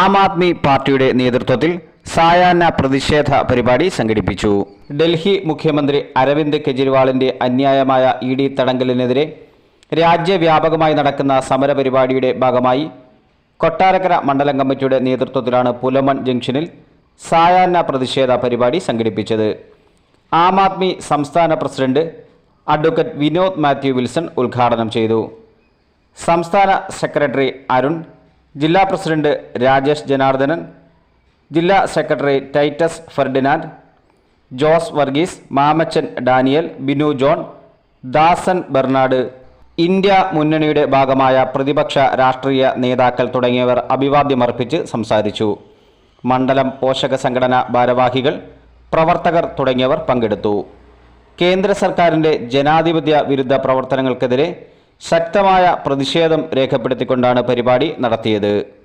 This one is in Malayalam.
ആം ആദ്മി പാർട്ടിയുടെ നേതൃത്വത്തിൽ സായാഹ്ന പ്രതിഷേധ പരിപാടി സംഘടിപ്പിച്ചു. ഡൽഹി മുഖ്യമന്ത്രി അരവിന്ദ് കെജ്രിവാളിന്റെ അന്യായമായ ഇ ഡി തടങ്കലിനെതിരെ രാജ്യവ്യാപകമായി നടക്കുന്ന സമരപരിപാടിയുടെ ഭാഗമായി കൊട്ടാരക്കര മണ്ഡലം കമ്മിറ്റിയുടെ നേതൃത്വത്തിലാണ് പുലമൺ ജംഗ്ഷനിൽ സായാഹ്ന പ്രതിഷേധ പരിപാടി സംഘടിപ്പിച്ചത്. ആം ആദ്മി സംസ്ഥാന president advocate Vinod Mathew Wilson ഉദ്ഘാടനം ചെയ്തു. സംസ്ഥാന സെക്രട്ടറി അരുൺ ജില്ലാ പ്രസിഡന്റ് രാജേഷ് ജനാർദ്ദനൻ ജില്ലാ secretary Titus Ferdinand Jose Varghese Mamachan Daniel Binu John Dasan Bernard. India മുന്നണിയുടെ ഭാഗമായ പ്രതിപക്ഷ രാഷ്ട്രീയ നേതാക്കൾ തുടങ്ങിയവർ അഭിവാദ്യമർപ്പിച്ച് സംസാരിച്ചു. മണ്ഡലം പോഷക സംഘടന ഭാരവാഹികൾ പ്രവർത്തകർ തുടങ്ങിയവർ പങ്കെടുത്തു. കേന്ദ്ര സർക്കാരിന്റെ ജനാധിപത്യ വിരുദ്ധ പ്രവർത്തനങ്ങൾക്കെതിരെ ശക്തമായ പ്രതിഷേധം രേഖപ്പെടുത്തിക്കൊണ്ടാണ് പരിപാടി നടത്തിയത്.